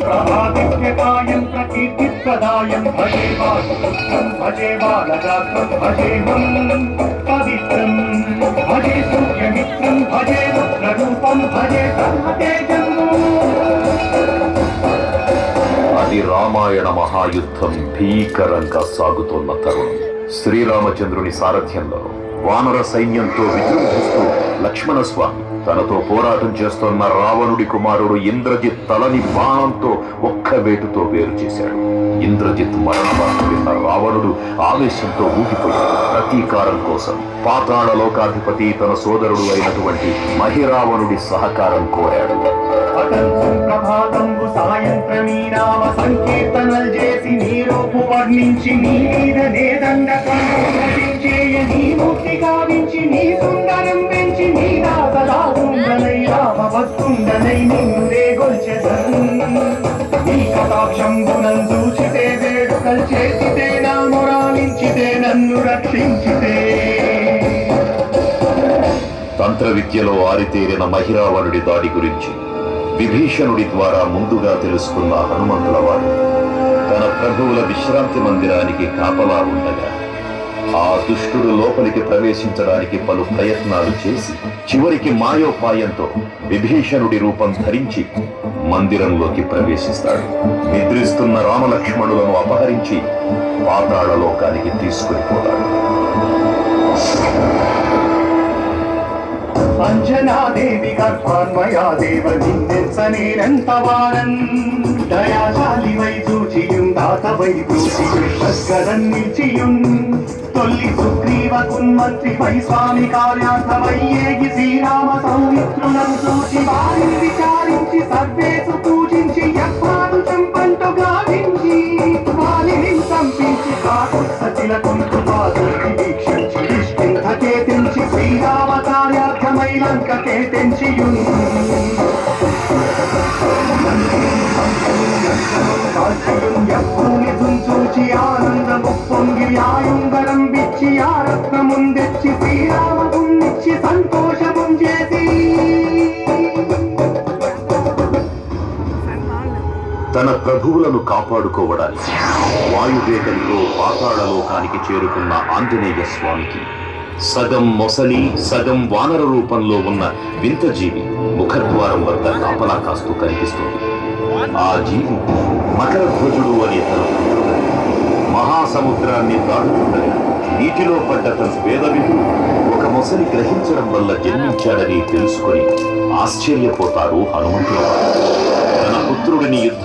ప్రభాదిత్యకాయం ప్రకీర్తిప్రదాయం భజే బాలకృష్ణం భజే బాలగాత్రం భజేహం పవిత్రం భజే సూర్యమిత్రం భజే రుద్రరూపం భజే అది రామాయణ మహాయుద్ధం భీకరంగా సాగుతోన్న తరుణం. శ్రీరామచంద్రుని సారథ్యంలో వానర సైన్యంతో విజృంభిస్తూ లక్ష్మణస్వామి తనతో పోరాటం చేస్తున్న రావణుడి కుమారుడు ఇంద్రజిత్ తలని బాణంతో ఒక్క వేటుతో వేరు చేశాడు. ఇంద్రజిత్ మరణ వార్త విన్న రావణుడు ఆవేశంతో ఊగిపోయాడు. ప్రతీకారం కోసం పాతాళ లోకాధిపతి తన సోదరుడు అయినటువంటి మహిరావణుడి సహకారం కోరాడు. సంకీర్తనలు చేసి నీ రూపు వర్ణించి నీ మీద నేదండకంచేయ నీ మూర్తి గావించి నీ సుందరం రామ భక్తుండనై నిన్ను రేగొల్చెదన్ నీ కటాక్షంబునం చూచితే వేడుకలు చేసితే నా మొరాలించితే నన్ను రక్షించితే. తంత్ర విద్యలో ఆరితేరిన మహిరావణుడి దాడి గురించి విభీషణుడి ద్వారా ముందుగా తెలుసుకున్న హనుమంతుల వారు తన ప్రభువుల విశ్రాంతి మందిరానికి కాపలా ఉండగా ఆ దుష్టుడు లోపలికి ప్రవేశించడానికి పలు ప్రయత్నాలు చేసి చివరికి మాయోపాయంతో విభీషణుడి రూపం ధరించి మందిరంలోకి ప్రవేశిస్తాడు. నిద్రిస్తున్న రామలక్ష్మణులను అపహరించి పాతాళ లోకానికి తీసుకుని పోతాడు. అంజనాదేవి గర్భాన్మయా దేవ నిన్నెంత వారన్ దయాశాలి వై చూచియుం దాత వై చూచియుం తొల్లి సుగ్రీవ కున్మంత్రి వై స్వామి కార్యార్థమయ్యేగి శ్రీరామ సౌమిత్రులను చూచి వారిని విచారించి సర్వేసు పూజించి యజ్ఞాను చంపంటు గావించి వారిని సంపించి కాకు సచిల కుంటు పాదులకి వీక్షించి నిష్కింత కేతించి శ్రీరామ కార్యార్థమై లంక కేతించియున్ కాల్చియున్ యజ్ఞుని తుంచూచి ఆనందము పొంగి ఆయుంగరం బిచ్చి ఆ రత్నముందెచ్చి శ్రీరామగున్నిచ్చి సంతోషముం చేసి. తన ప్రభువులను కాపాడుకోవడానికి వాయువేగంతో పాతాళలోకానికి చేరుకున్న ఆంజనేయ స్వామికి సగం మొసలి సగం వానర రూపంలో ఉన్న వింత జీవి ముఖద్వారం వద్ద కాపలా కాస్తూ కనిపిస్తుంది. ఆ జీవి మకర ధ్వజుడు అనే తన పుత్రుడని మహాసముద్రాన్ని దాటుతుండగా నీటిలో పడ్డ తన వేదవిధు ఒక మొసలి గ్రహించడం వల్ల జన్మించాడని తెలుసుకొని ఆశ్చర్యపోతారు హనుమంతుడు తన పుత్రుడిని